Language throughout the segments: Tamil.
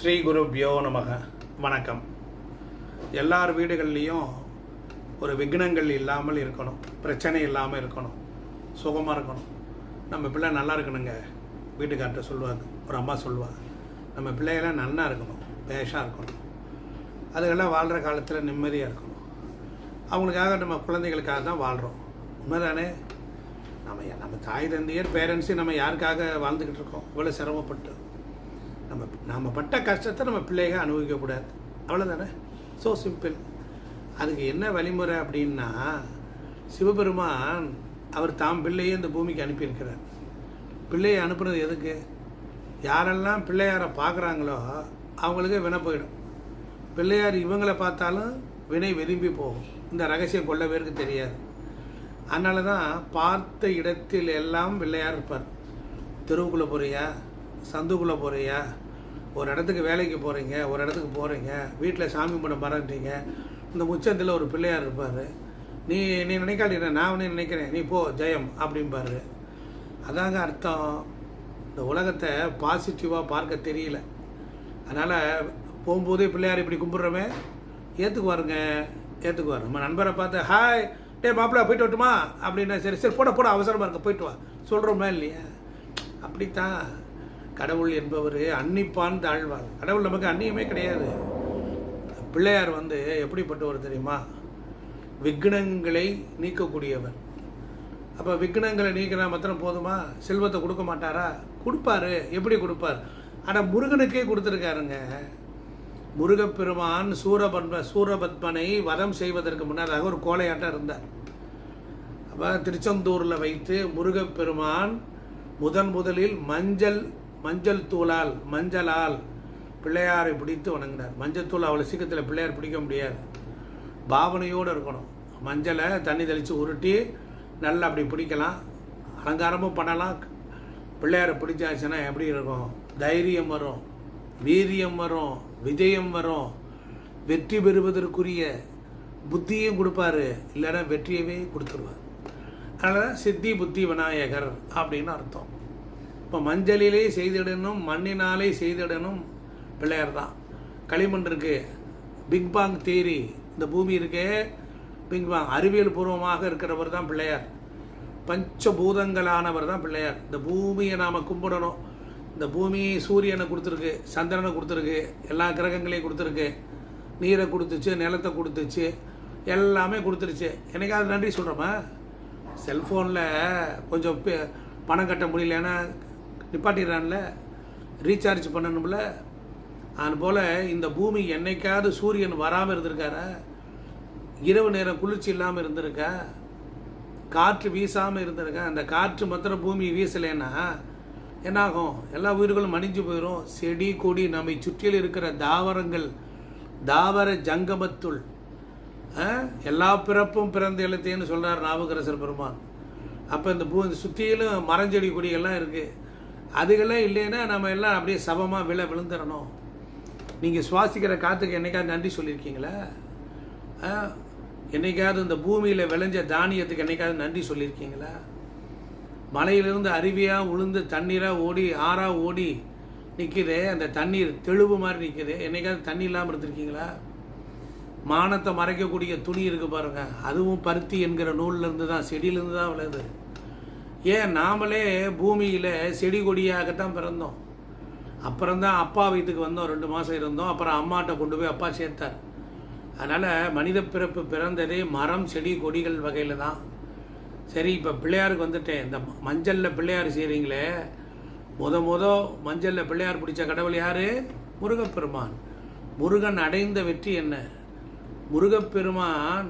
ஸ்ரீ குருப்யோ நமக. வணக்கம். எல்லார் வீடுகள்லேயும் ஒரு விக்னங்கள் இல்லாமல் இருக்கணும். பிரச்சனை இல்லாமல் இருக்கணும். சுகமாக இருக்கணும். நம்ம பிள்ளை நல்லா இருக்கணுங்க. வீட்டுக்கார்ட்ட சொல்லுவாங்க. ஒரு அம்மா சொல்லுவாங்க. நம்ம பிள்ளைகளாம் நல்லா இருக்கணும். பேஷாக இருக்கணும். அதுக்கெல்லாம் வாழ்கிற காலத்தில் நிம்மதியாக இருக்கணும். அவங்களுக்காக நம்ம குழந்தைகளுக்காக தான் வாழ்கிறோம் உண்மைதானே? நம்ம நம்ம தாய் தந்தையர் பேரண்ட்ஸு நம்ம யாருக்காக வாழ்ந்துக்கிட்டு இருக்கோம்? இவ்வளோ சிரமப்பட்டு. நம்ம நாம் பட்ட கஷ்டத்தை நம்ம பிள்ளைக அனுபவிக்கக்கூடாது அவ்வளோதானே ஸோ சிம்பிள் அதுக்கு என்ன வழிமுறை அப்படின்னா சிவபெருமான் அவர் தாம் பிள்ளையே இந்த பூமிக்கு அனுப்பியிருக்கிறார். பிள்ளையை அனுப்புறது எதுக்கு? யாரெல்லாம் பிள்ளையாரை பார்க்குறாங்களோ அவங்களுக்கு வினை போயிடும். பிள்ளையார் இவங்களை பார்த்தாலும் வினை விரும்பி போகும். இந்த ரகசியம் கொள்ள பேருக்கு தெரியாது. அதனால தான் பார்த்த இடத்தில் எல்லாம் பிள்ளையார் இருப்பார். தெருவுக்குள்ளே போகிறியா சந்துக்குள்ளே போகிறியா ஒரு இடத்துக்கு வேலைக்கு போகிறீங்க ஒரு இடத்துக்கு போகிறீங்க வீட்டில் சாமி பண்ண மறந்துட்டீங்க. இந்த முச்சந்தில் ஒரு பிள்ளையார் இருப்பார். நீ நீ நினைக்காடி நான் உன்னை நினைக்கிறேன். நீ போ ஜெயம் அப்படிம்பாரு. அதாங்க அர்த்தம். இந்த உலகத்தை பாசிட்டிவாக பார்க்க தெரியல. அதனால் போகும்போதே பிள்ளையார் இப்படி கும்பிட்றோமே ஏற்றுக்குவாருங்க ஏற்றுக்குவார் நம்ம நண்பரை பார்த்து ஹாய் டே மாப்பிள்ளை போயிட்டு வரட்டுமா? அப்படின்னா சரி சரி போட போட அவசரமாக இருக்க போயிட்டு வா. சொல்கிறோமா இல்லையா? அப்படித்தான். கடவுள் என்பவர் அன்னிப்பான் தாழ்வார் கடவுள் நமக்கு அந்நியமே கிடையாது. பிள்ளையார் வந்து எப்படிப்பட்டவர் தெரியுமா? விக்னங்களை நீக்கக்கூடியவர். அப்போ விக்னங்களை நீக்கினா மாத்திரம் போதுமா? செல்வத்தை கொடுக்க மாட்டாரா? கொடுப்பாரு. எப்படி கொடுப்பார்? ஆனால் முருகனுக்கே கொடுத்துருக்காருங்க. முருகப்பெருமான் சூரபன்ம சூரபத்மனை வதம் செய்வதற்கு முன்னதாக ஒரு கோலையாட்டம் இருந்தார். அப்போ திருச்செந்தூரில் வைத்து முருகப்பெருமான் முதன் முதலில் மஞ்சள் மஞ்சள் தூளால் மஞ்சளால் பிள்ளையாரை பிடித்து வணங்கினார். மஞ்சள் தூள் அவ்வளோ சீக்கிரத்தில் பிள்ளையார் பிடிக்க முடியாது. பாவனையோடு இருக்கணும். மஞ்சளை தண்ணி தெளித்து உருட்டி நல்லா அப்படி பிடிக்கலாம். அலங்காரமும் பண்ணலாம். பிள்ளையாரை பிடிச்சாச்சுன்னா எப்படி இருக்கும்? தைரியம் வரும். வீரியம் வரும். விஜயம் வரும். வெற்றி பெறுவதற்குரிய புத்தியும் கொடுப்பாரு. இல்லைன்னா வெற்றியவே கொடுத்துருவார். அதனால் சித்தி புத்தி விநாயகர் அப்படின்னு அர்த்தம். இப்போ மஞ்சளிலே செய்திடணும் மண்ணினாலே செய்திடணும். பிள்ளையார் தான் களிமண் இருக்கு. பிக் பாங் தேரி இந்த பூமி இருக்கே. பிக் பாங் அறிவியல் பூர்வமாக இருக்கிறவர் தான் பிள்ளையார். பஞ்சபூதங்களானவர் தான் பிள்ளையார். இந்த பூமியை நாம் கும்பிடணும். இந்த பூமி சூரியனை கொடுத்துருக்கு சந்திரனை கொடுத்துருக்கு எல்லா கிரகங்களையும் கொடுத்துருக்கு. நீரை கொடுத்துச்சு நிலத்தை கொடுத்துச்சு எல்லாமே கொடுத்துருச்சு. என்னைக்காவது நன்றி சொல்கிறோமா செல்ஃபோனில் கொஞ்சம் பணம் கட்ட முடியலன்னா நிப்பாட்டிடுறான்ல. ரீசார்ஜ் பண்ணணும்ல. அதுபோல் இந்த பூமி என்னைக்காவது சூரியன் வராமல் இருந்திருக்காரா? இரவு நேரம் குளிர்ச்சி இல்லாமல் இருந்திருக்கா? காற்று வீசாமல் இருந்திருக்கா? அந்த காற்று மாத்திரம் பூமி வீசலைன்னா என்னாகும்? எல்லா உயிர்களும் மணிஞ்சு போயிடும் செடி கொடி நம்மை சுற்றியில் இருக்கிற தாவரங்கள் தாவர ஜங்கமத்துள் ஆ? எல்லா பிறப்பும் பிறந்த எழுத்தேன்னு சொல்கிறார் நாவுக்கரசர் பெருமான். அப்போ இந்த பூ இந்த சுற்றியிலும் மரஞ்செடி கொடிகள்லாம் இருக்குது அதுகெல்லாம் இல்லைன்னா நம்ம எல்லாம் அப்படியே சமமாக விழ விழுந்துடணும் நீங்கள் சுவாசிக்கிற காற்றுக்கு என்னைக்காவது நன்றி சொல்லியிருக்கீங்களா? என்றைக்காவது என்னைக்காவது இந்த பூமியில் விளைஞ்ச தானியத்துக்கு என்னைக்காவது நன்றி சொல்லியிருக்கீங்களா? மலையிலிருந்து அருவியாக உளுந்து தண்ணீராக ஓடி ஆறாக ஓடி நிற்கிது அந்த தண்ணீர் தெளிவு மாதிரி நிற்கிது என்னைக்காவது தண்ணி இல்லாமல் இருந்திருக்கீங்களா? மானத்தை மறைக்கக்கூடிய துணி இருக்குது பாருங்கள் அதுவும் பருத்தி என்கிற நூல்லேருந்து தான் செடியிலேருந்து தான் விளையுது ஏன் நாமளே பூமியில் செடி கொடியாகத்தான் பிறந்தோம். அப்புறம் தான் அப்பா வீட்டுக்கு வந்தோம் ரெண்டு மாதம் இருந்தோம். அப்புறம் அம்மாட்ட கொண்டு போய் அப்பா சேர்த்தார். அதனால் மனித பிறப்பு பிறந்ததே மரம் செடி கொடிகள் வகையில் தான் சரி இப்போ பிள்ளையாருக்கு வந்துட்டேன். இந்த மஞ்சளில் பிள்ளையார் செய்கிறீங்களே முத முத மஞ்சளில் பிள்ளையார் பிடிச்ச கடவுள் யார்? முருகப்பெருமான். முருகன் அடைந்த வெற்றி என்ன? முருகப்பெருமான்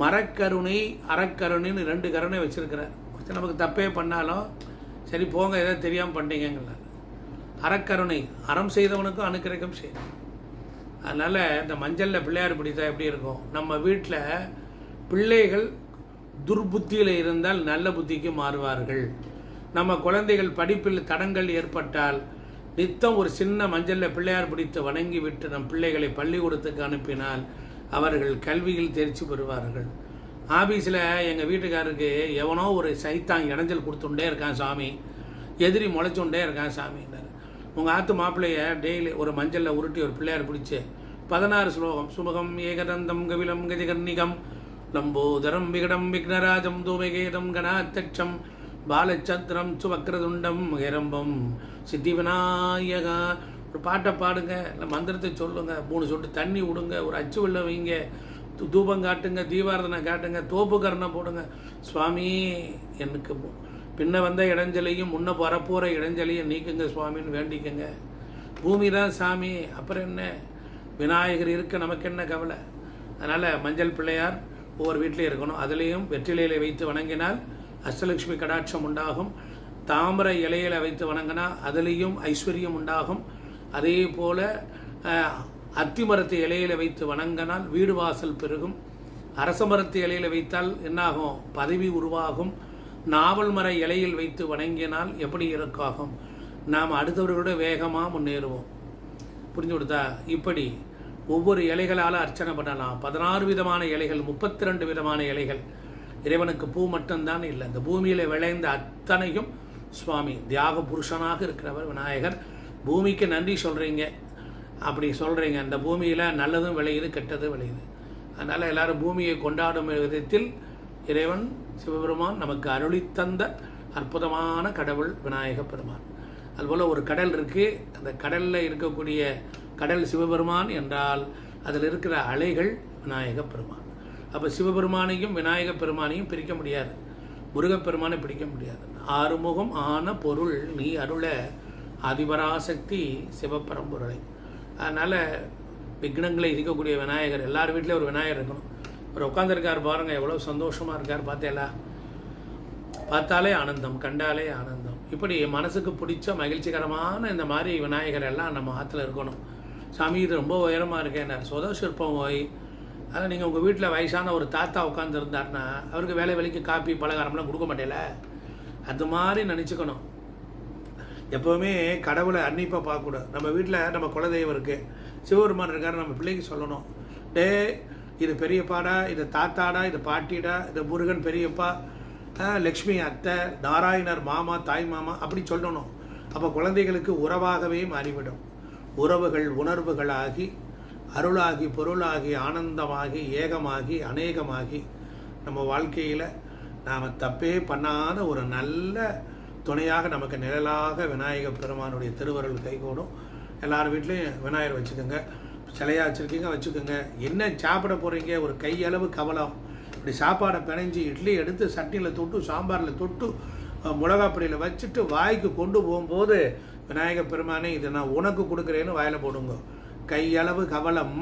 மரக்கருணை அறக்கருணைன்னு ரெண்டு கருணை வச்சுருக்கிறார். சரி, நமக்கு தப்பே பண்ணாலும் சரி போங்க எதாவது தெரியாமல் பண்ணிட்டீங்கங்கள அறக்கருணை அறம் செய்தவனுக்கும் அனுக்கிரகம் செய்யணும் அதனால் இந்த மஞ்சளில் பிள்ளையார் பிடித்தா எப்படி இருக்கும்? நம்ம வீட்டில் பிள்ளைகள் துர்புத்தியில் இருந்தால் நல்ல புத்திக்கு மாறுவார்கள். நம்ம குழந்தைகள் படிப்பில் தடங்கள் ஏற்பட்டால் நித்தம் ஒரு சின்ன மஞ்சளில் பிள்ளையார் பிடித்து வணங்கி விட்டு நம் பிள்ளைகளை பள்ளிக்கூடத்துக்கு அனுப்பினால் அவர்கள் கல்வியில் தேர்ச்சி பெறுவார்கள். ஆபீஸில் எங்கள் வீட்டுக்காரருக்கு எவனோ ஒரு சைத்தான் இடைஞ்சல் கொடுத்துட்டே இருக்கான் சாமி. எதிரி முளைச்சுண்டே இருக்கான் சாமின்னாரு உங்கள் ஆத்து மாப்பிள்ளைய டெய்லி ஒரு மஞ்சளில் உருட்டி ஒரு பிள்ளையார் பிடிச்சி பதினாறு ஸ்லோகம் சுமகம் ஏகதந்தம் கவிலம் கஜகர்ணிகம் லம்போதரம் விகடம் விக்னராஜம் தூமகேதம் கணாத்தட்சம் பாலச்சந்திரம் சுவக்ரதுண்டம் ஹேரம்பம் சித்தி விநாயகா ஒரு பாட்டை பாடுங்க இல்லை மந்திரத்தை சொல்லுங்கள் மூணு சொட்டு தண்ணி விடுங்க ஒரு அச்சு வெள்ள வைங்க தூபம் காட்டுங்க தீபாரதனை காட்டுங்க தோப்பு கரணம் போடுங்க. சுவாமி எனக்கு பின்ன வந்த இடைஞ்சலையும் முன்ன வரப்போகிற இடைஞ்சலையும் நீக்குங்க சுவாமின்னு வேண்டிக்கங்க. பூமி தான் சாமி அப்புறம் என்ன? விநாயகர் இருக்க நமக்கு என்ன கவலை? அதனால் மஞ்சள் பிள்ளையார் ஒவ்வொரு வீட்டிலையும் இருக்கணும். அதுலேயும் வெற்றிலையில வைத்து வணங்கினால் அஷ்டலட்சுமி கடாட்சம் உண்டாகும். தாமரை இலையில வைத்து வணங்கினா அதுலேயும் ஐஸ்வர்யம் உண்டாகும். அதே போல் அத்திமரத்து இலையில வைத்து வணங்கினால் வீடு வாசல் பெருகும். அரச மரத்து இலையில வைத்தால் என்னாகும்? பதவி உருவாகும். நாவல் மர இலையில் வைத்து வணங்கினால் எப்படி இருக்காகும் நாம் அடுத்தவர்களோட வேகமாக முன்னேறுவோம். புரிஞ்சு கொடுத்தா? இப்படி ஒவ்வொரு இலைகளால் அர்ச்சனை பண்ணலாம். பதினாறு விதமான இலைகள் முப்பத்தி ரெண்டு விதமான இலைகள். இறைவனுக்கு பூ மட்டும்தான் இல்லை. இந்த பூமியில் விளைந்த அத்தனையும் சுவாமி தியாக புருஷனாக இருக்கிறவர் விநாயகர். பூமிக்கு நன்றி சொல்கிறீங்க அப்படி சொல்கிறீங்க அந்த பூமியில் நல்லதும் விளையுது கெட்டதும் விளையுது. அதனால் எல்லாரும் பூமியை கொண்டாடும் விதத்தில் இறைவன் சிவபெருமான் நமக்கு அருளித்தந்த அற்புதமான கடவுள் விநாயக பெருமான். அதுபோல் ஒரு கடல் இருக்குது அந்த கடலில் இருக்கக்கூடிய கடல் சிவபெருமான் என்றால் அதில் இருக்கிற அலைகள் விநாயக பெருமான். அப்போ சிவபெருமானையும் விநாயக பெருமானையும் பிரிக்க முடியாது. முருகப்பெருமானை பிடிக்க முடியாது. ஆறுமுகம் ஆன பொருள் நீ அருள அதிபராசக்தி சிவபரம்பொருளை. அதனால் விக்னங்களை இருக்கக்கூடிய விநாயகர் எல்லார் வீட்லேயும் ஒரு விநாயகர் இருக்கணும். அவர் உட்காந்துருக்கார் பாருங்கள் எவ்வளோ சந்தோஷமாக இருக்கார் பார்த்தேலா. பார்த்தாலே ஆனந்தம் கண்டாலே ஆனந்தம். இப்படி மனசுக்கு பிடிச்ச மகிழ்ச்சிகரமான இந்த மாதிரி விநாயகர் எல்லாம் நம்ம ஆற்றுல இருக்கணும். சாமி இது ரொம்ப உயரமாக இருக்கேன் சொத சிற்பம் போய் அதனால் நீங்கள் உங்கள் வீட்டில் வயசான ஒரு தாத்தா உட்காந்துருந்தாருன்னா அவருக்கு வேலை வேலைக்கு காப்பி பலகாரம்லாம் கொடுக்க மாட்டேல. அது மாதிரி நினச்சிக்கணும். எப்போவுமே கடவுளை அன்னிப்பாக பார்க்கக்கூடாது. நம்ம வீட்டில் நம்ம குலதெய்வம் இருக்குது சிவபெருமான் இருக்காரு நம்ம பிள்ளைக்கு சொல்லணும். டே இது பெரியப்பாடா இது தாத்தாடா இது பாட்டிடா இது முருகன் பெரியப்பா லக்ஷ்மி அத்தை நாராயணர் மாமா தாய் மாமா அப்படி சொல்லணும். அப்போ குழந்தைகளுக்கு உறவாகவே மாறிவிடும். உறவுகள் உணர்வுகளாகி அருளாகி பொருளாகி ஆனந்தமாகி ஏகமாகி அநேகமாகி நம்ம வாழ்க்கையில் நாம் தப்பே பண்ணாத ஒரு நல்ல துணையாக நமக்கு நிழலாக விநாயகர் பெருமானுடைய திருவருள் கைகூடும். எல்லார் வீட்லேயும் விநாயகர் வச்சுக்கோங்க. சிலையாக வச்சுருக்கீங்க வச்சுக்கோங்க. என்ன சாப்பிட போகிறீங்க ஒரு கையளவு கவலம். இப்படி சாப்பாடை பிணைஞ்சு இட்லி எடுத்து சட்னியில் தொட்டு சாம்பாரில் தொட்டு மிளகாப்பொடியில் வச்சுட்டு வாய்க்கு கொண்டு போகும்போது விநாயகர் பெருமானே இதை நான் உனக்கு கொடுக்குறேன்னு வாயில் போடுங்க. கையளவு கவலம்.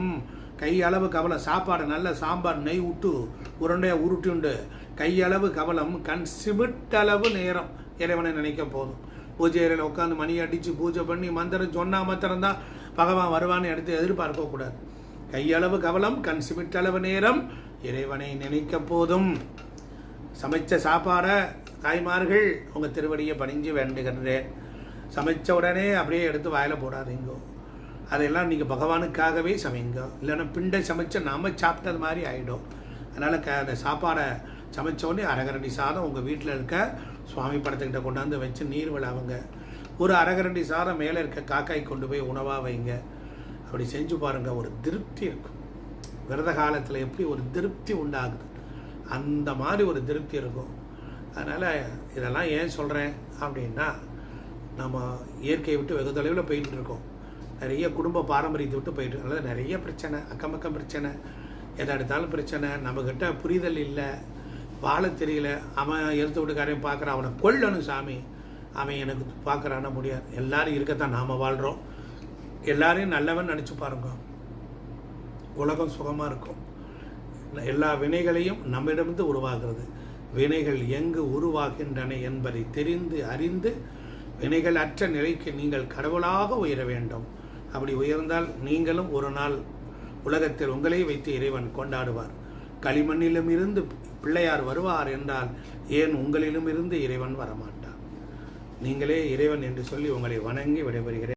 கையளவு கவலம். சாப்பாடு நல்ல சாம்பார் நெய் விட்டு உருண்டையாக உருட்டுண்டு கையளவு கவலம். கண் சிமிட்டளவு நேரம். இறைவனை நினைக்க போதும். பூஜை அறையில் உட்காந்து மணி அடித்து பூஜை பண்ணி மந்திரம் சொன்னா மாத்திரம்தான் பகவான் வருவான்னு எடுத்து எதிர்பார்க்கக்கூடாது கையளவு கவலம் கண் சிமிட்டளவு நேரம் இறைவனை நினைக்க போதும். சமைச்ச சாப்பாடை தாய்மார்கள் உங்கள் திருவடியை பணிஞ்சு வேண்டுகின்றேன். சமைச்ச உடனே அப்படியே எடுத்து வாயில் போடாதீங்கோ. அதெல்லாம் நீங்கள் பகவானுக்காகவே சமைங்க. இல்லைன்னா பிண்டை சமைச்ச நாம் சாப்பிட்டது மாதிரி ஆகிடும் அதனால் க அந்த சாப்பாடை சமைச்சோடனே அரகரண்டி சாதம் உங்கள் வீட்டில் இருக்க சுவாமி படத்துக்கிட்ட கொண்டாந்து வச்சு நீர் விழாவுங்க. ஒரு அரகரண்டி சாதம் மேலே இருக்க காக்காய் கொண்டு போய் உணவாக வைங்க. அப்படி செஞ்சு பாருங்கள் ஒரு திருப்தி இருக்கும். விரத காலத்தில் எப்படி ஒரு திருப்தி உண்டாகுது? அந்த மாதிரி ஒரு திருப்தி இருக்கும். அதனால் இதெல்லாம் ஏன் சொல்கிறேன் அப்படின்னா நம்ம இயற்கையை விட்டு வெகு தொலைவில் போயிட்டு இருக்கோம். நிறைய குடும்ப பாரம்பரியத்தை விட்டு போயிட்டு அதாவது நிறைய பிரச்சனை அக்கம் பக்கம் பிரச்சனை. எதை எடுத்தாலும் பிரச்சனை. நம்மக்கிட்ட புரிதல் இல்லை. வாழ தெரியல. அவன் எழுத்து விட்டுக்காரையும் பார்க்குறான். அவனை கொல்லணும் சாமி. அவன் எனக்கு பார்க்குறான முடியாது. எல்லாரும் இருக்கத்தான் நாம் வாழ்கிறோம் எல்லாரையும் நல்லவன் நினச்சி பாருங்க. உலகம் சுகமாக இருக்கும். எல்லா வினைகளையும் நம்மிடமிருந்து உருவாகிறது. வினைகள் எங்கு உருவாகின்றன என்பதை தெரிந்து அறிந்து வினைகள் அற்ற நிலைக்கு நீங்கள் கடவுளாக உயர வேண்டும். அப்படி உயர்ந்தால் நீங்களும் ஒரு நாள் உலகத்தில் உங்களை வைத்து இறைவன் கொண்டாடுவார். களிமண்ணிலும் இருந்து பிள்ளையார் வருவார் என்றால் ஏன் உங்களிலும் இருந்து இறைவன் வரமாட்டார் நீங்களே இறைவன் என்று சொல்லி உங்களை வணங்கி விடைபெறுகிறேன்.